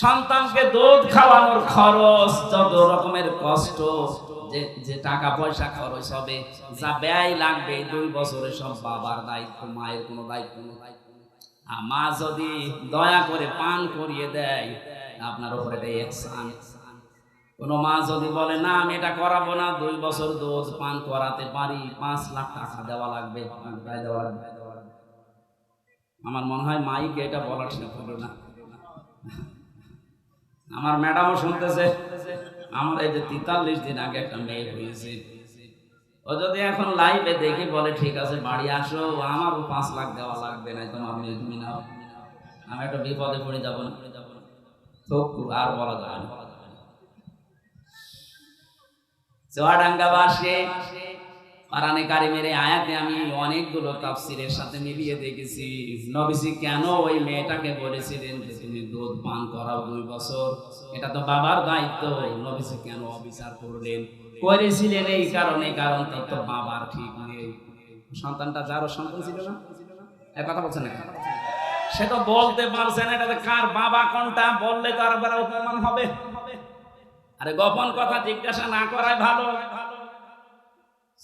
সন্তানকে দুধ খাওয়ানোর খরচ, যত রকমের কষ্ট, যে টাকা পয়সা খরচ হবে, যা ব্যয় লাগবে, দুই বছরে সব বাবার দায়িত্ব, মায়ের কোনো দায়িত্ব নেই। মা যদি দয়া করে পান করিয়ে দেয়, আপনার উপরে এটা একসান কোনো মা যদি বলে, না, আমি এটা করাবো না, দুই বছর দোষ পান করাতে পারি, পাঁচ লাখ টাকা দেওয়া লাগবে দেওয়া লাগবে। আমার মনে হয় মাইকে এটা বলার হলো না। আমার ম্যাডামও শুনতেছে। আমার এই যে তেতাল্লিশ দিন আগে একটা মেয়ে হয়েছে। ও যদি এখন লাইভে দেখি বলে, ঠিক আছে, বাড়ি আসো, আমারও পাঁচ লাখ দেওয়া লাগবে না তোমার মেয়ে তুমি নাও আমি একটা বিপদে পড়ে যাব না। আর বলা যাবে না। চুয়াডাঙ্গাবাসে পারানে কারিমের আয়াতে আমি অনেকগুলো তাফসিরের সাথে মিলিয়ে দেখেছি। নবীজি কেন ওই মেয়েটাকে বলেছিলেন যে, তুমি দুধ পান করাও দুই বছর? এটা তো বাবার দায়িত্ব। নবীজি কেন অবিচার করলেন? করেছিলেন এই কারণে, কারণ তার তো বাবার ঠিক নেই। সন্তানটা যারও সন্তান ছিল না? এক কথা বলছেন না সে তো বলতে পারছে না, এটা কার বাবা কোনটা? বললে তো আর অপমান হবে। আরে গোপন কথা জিজ্ঞাসা না করাই ভালো।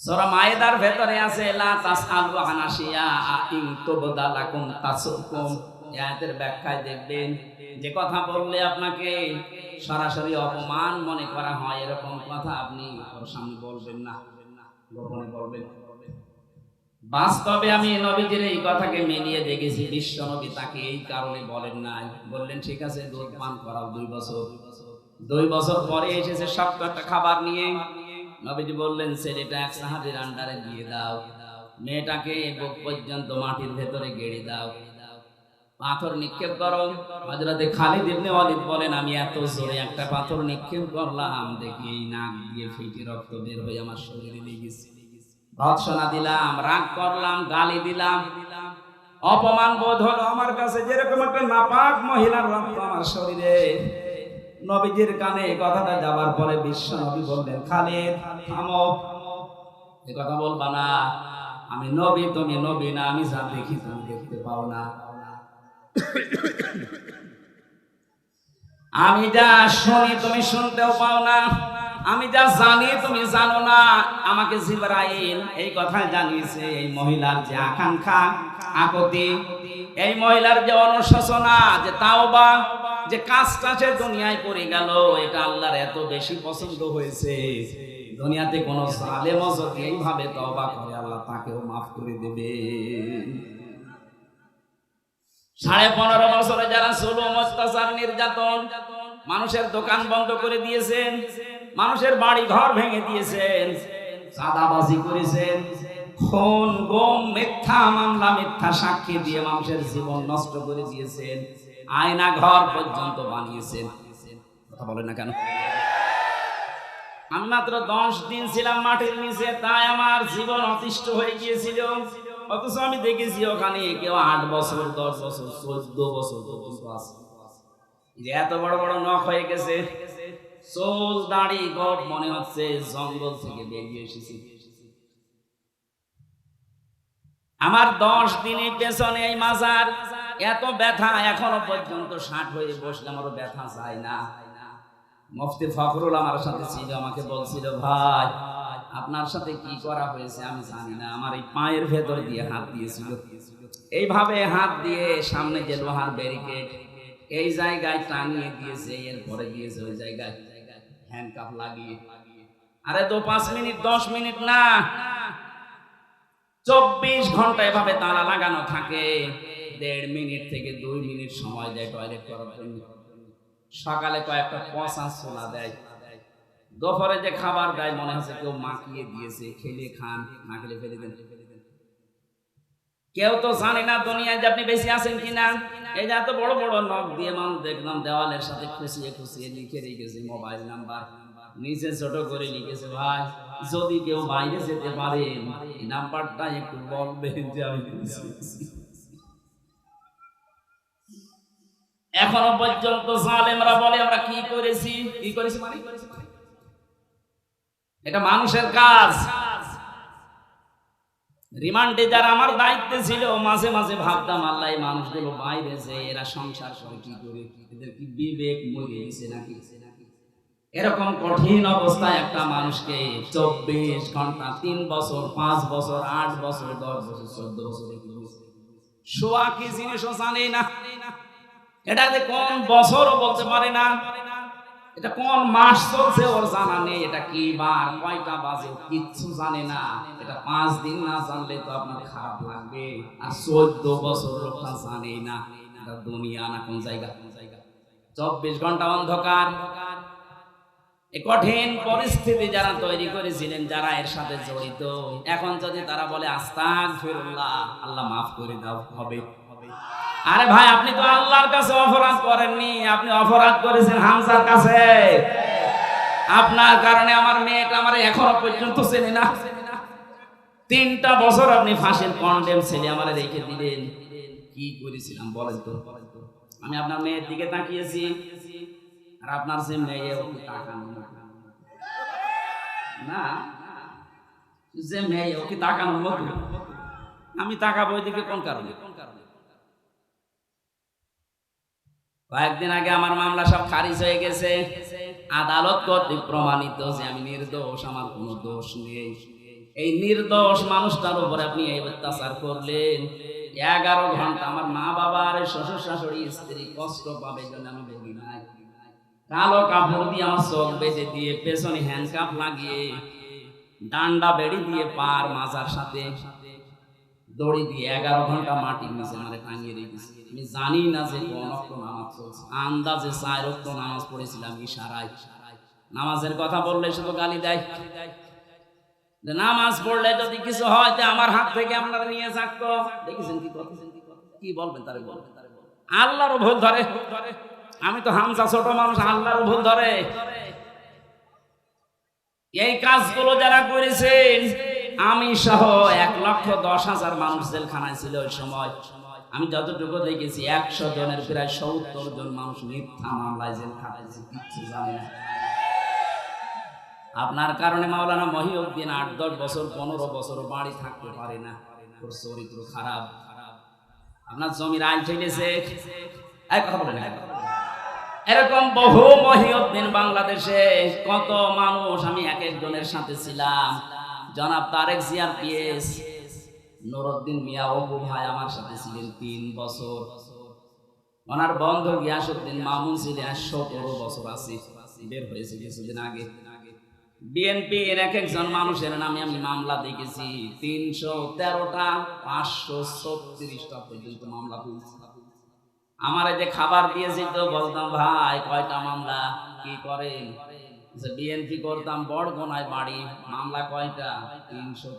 সূরা মায়েদার ভেতরে আছে, লা তাসআলু আন আশিয়া ইন তুবদা লাকুম তাসুকুম আয়াতের ব্যাখ্যায় দেখবেন, যে কথা বললে আপনাকে সরাসরি অপমান মনে করা হয়, এরকম কথা আপনি সামনে বলবেন না, গোপনে বলবেন। বাস্তবে আমি নবীজির এই কথাকে মিলিয়ে দেখেছি, বিশ্ব নবী তাকে এই কারণে বলেন নাই। বললেন, ঠিক আছে, দুধ পান করাও দুই বছর। দুই বছর পরে এসেছে সব খাবার নিয়ে। নবীজি বললেন ছেলেটা এক সাহাবির আন্ডারে দিয়ে দাও। মেয়েটাকে বুক পর্যন্ত মাটির ভেতরে গেড়ে দাও। পাথর নিক্ষেপ করো। হযরতে খালিদ ইবনে ওয়ালিদ বলেন, আমি এত জোরে একটা পাথর নিক্ষেপ করলাম, দেখি এই নাক দিয়ে ফেটে রক্ত বের হয়ে আমার শরীরে লেগেছে ভৎসনা দিলাম, রাগ করলাম, গালি দিলাম। অপমান বোধ হলো আমার কাছে যেরকম একটা নাপাক মহিলার রক্ত আমার শরীরে। নবীজির কানে কথাটা যাবার পরে বিশ্ব নবী বললেন, খালিদ, থামো। এ কথা বলবা না। আমি নবী, তুমি নবী না। আমি যা দেখি তুমি দেখতে পাও না। আমি যা শুনি তুমি শুনতেও পাও না। আমি যা জানি তুমি জানো না। আমাকে জিবরাইল এই কথা জানিয়েছে, এই মহিলার যে আকাঙ্ক্ষা আকতি এই মহিলার যে অনুশোচনা, যে তাওবা, যে কাজটা সে দুনিয়ায় করে গেল, এটা আল্লাহর এত বেশি পছন্দ হয়েছে। দুনিয়াতে কোনো জালেম যদি এইভাবে তওবা করে, আল্লাহ তাকেও মাফ করে দেবে। সাড়ে পনেরো বছরে যারা জুলুম, অত্যাচার, নির্যাতন মানুষের দোকান বন্ধ করে দিয়েছেন মানুষের বাড়ি ঘর ভেঙে দিয়েছেন, চাঁদাবাজি করেছেন, খুন, গম, মিথ্যা, মামলা, মিথ্যা সাক্ষী দিয়ে মানুষের জীবন নষ্ট করে দিয়েছেন, আয়না ঘর পর্যন্ত বানিয়েছেন। কথা বলেন না কেন? আমি মাত্র দশ দিন ছিলাম মাটির নিচে, তাই আমার জীবন অতিষ্ঠ হয়ে গিয়েছিল। অথচ আমি দেখেছি ওখানে কেউ আট বছর, দশ বছর, চোদ্দ বছর পর্যন্ত আছে। যে এত বড় বড় নখ হয়ে গেছে। চোল দাড়ি গপ মনে হচ্ছে জঙ্গল থেকে বেরিয়ে এসেছি। আমার দশ দিনের পেছনে এই মাজার, এত ব্যথা এখনও পর্যন্ত ষাট হয়ে বসলে আমারও ব্যথা যায় না। মুফতি ফখরুল আমার সাথে ছিল, আমাকে বলছিল, ভাই, আপনার সাথে কি করা হয়েছে আমি জানি না, আমার এই পায়ের ভেতর দিয়ে হাত দিয়েছিল। এইভাবে হাত দিয়ে সামনে যে লোহার ব্যারিকেড, এই জায়গায় টাঙিয়ে দিয়েছে, এরপরে গিয়েছে ওই জায়গায়। হ্যান্ডকাপ লাগিয়ে। আরে তো পাঁচ মিনিট, দশ মিনিট না। চব্বিশ ঘণ্টা এভাবে তালা লাগানো থাকে। দেড় মিনিট থেকে দুই মিনিট সময় দেয় টয়লেট করার জন্য। সকালে কয়েকটা পচা ছোলা দেয়। দুপুরে যে খাবার দেয়, মনে হচ্ছে কেউ মাখিয়ে দিয়েছে। খেলে খান, না খেলে ফেলে দেন। কেউ তো জানে না দুনিয়ায় যে আপনি বেশি আছেন কিনা। এই যে এত বড় বড় নখ দিয়ে মানুষ দেখলাম দেওয়ালের সাথে খুশিয়ে খুশিয়ে লিখে রেখেছে মোবাইল নাম্বার। নিচে ছোট করে লিখেছে, ভাই, যদি কেউ বাইরে যেতে পারে নাম্বারটা একটু বলবেন যে আমি এখনও পর্যন্ত জালেমরা বলে, আমরা কি করেছি? কি করেছি মানে? এটা মানুষের কাজ। রিমান্ডে যারা আমার দায়িত্বে ছিল, মাঝে মাঝে ভাবতাম, আল্লাহ মানুষগুলো বাইরে যে এরা সংসার করে কি করে? এদের কি বিবেক মরে গেছে নাকি? এরকম কঠিন অবস্থায় একটা মানুষকে চব্বিশ ঘণ্টা, তিন বছর, পাঁচ বছর, আট বছর, দশ বছর, চোদ্দ বছর শোয়া কি জিনিসও জানে না। এটা যে কোন বছরও বলতে পারে না। এটা কোন মাস চলছে ওর জানা নেই, এটা কি বার, কয়টা বাজে, কিচ্ছু জানে না। এটা পাঁচ দিন না জানলে তো আপনার খারাপ লাগবে। আর চোদ্দ বছর লোকটা জানে না, এটা দুনিয়া না কোন জায়গা। কোন জায়গা চব্বিশ ঘণ্টা অন্ধকার। কঠিন পরিস্থিতি যারা তৈরি করেছিলেন, যারা এর সাথে জড়িত, এখন যদি তারা বলে আস্তাক ফিরুল্লাহ আল্লাহ মাফ করে দাও, হবে। আরে ভাই, আপনি তো আল্লাহর কাছে অপরাধ করেননি, আপনি অপরাধ করেছেন হামজার কাছে। আপনার কারণে আমার মেয়েটা আমার এখনও পর্যন্ত চেনে না। তিনটা বছর আপনি ফাঁসির কন্ডেম ছেলে আমার রেখে দিলেন। কি করেছিলাম বলেন তো। আমি আপনার মেয়ের দিকে তাকিয়েছি, আর আপনার যে মেয়ে তাকানো না। যে মেয়ে ওকে তাকানোর মতো? আমি তাকাবো ওইদিকে কোন কারণে কোন কারণে? কয়েকদিন আগে আমার মামলা সব খারিজ হয়ে গেছে। আদালত কর্তৃক প্রমাণিত যে আমি নির্দোষ, আমার কোনো দোষ নেই। এই নির্দোষ মানুষটার উপরে আপনি এই অত্যাচার করলেন। এগারো ঘণ্টা আমার মা বাবার শ্বশুর শাশুড়ি, স্ত্রী কষ্ট পাবে আমি বলি নাই। কালো কাপড় দিয়ে আমার চোখ বেঁধে দিয়ে পেছনে হ্যান্ডকাপ লাগিয়ে, ডান্ডা বেড়ি দিয়ে পার মাজার সাথে দড়ি দিয়ে এগারো ঘণ্টা মাটির নিচে মানে টাঙিয়ে রেখেছি আমি জানি না যে কোন রক্ত নামাজ চলছে। আন্দাজে চার রক্ত নামাজ পড়েছিলাম ইশারায়। নামাজের কথা বললে শুধু গালি দেয়। নামাজ পড়লে যদি কিছু হয়, তো আমার হাত থেকে আপনারা নিয়ে থাকতো দেখেছেন কি কথা? কি বলবেন তারে বলবেন আল্লাহরও ভুল ধরে। আমি তো হামসা ছোট মানুষ আল্লাহরও ভুল ধরে। এই কাজগুলো যারা করেছেন আমি সহ এক লক্ষ দশ হাজার মানুষ জেলখানায় ছিল ওই সময়। আমি যতটুকু দেখেছি, একশো জনের প্রায় সত্তর জন মানুষ মিথ্যা মামলায় জেলখানায় আপনার কারণে মাওলানা মহিউদ্দিন আট, দশ বছর, পনেরো বছর বাড়ি থাকতে পারে না। ওর চরিত্র খারাপ। আপনার জমির আইন ঠেকেছে। এই কথা বলেন। এরকম বহু মহিউদ্দিন বাংলাদেশে কত মানুষ, আমি এক একজনের সাথে ছিলাম। জনাব তারেক জিয়ার পিএস, নুরুদ্দিন মিয়া অবু ভাই আমার সাথে ছিলেন তিন বছর। ওনার বন্ধু গিয়াসুদ্দিন মামুন ছিলেন সতেরো বছর আছে বের হয়েছে কিছুদিন আগে। বিএনপি এর এক একজন মানুষের নামে আমি মামলা দেখেছি, তিনশো তেরোটা, পাঁচশো ছত্রিশটা পর্যন্ত মামলা হয়েছে। আমার যে খাবার দিয়েছি তো বলতাম, ভাই, কয়টা মামলা? কি করেন? বিএনপি করতাম বড় গোনায় বাড়ি মামলা কয়টা? তিনশো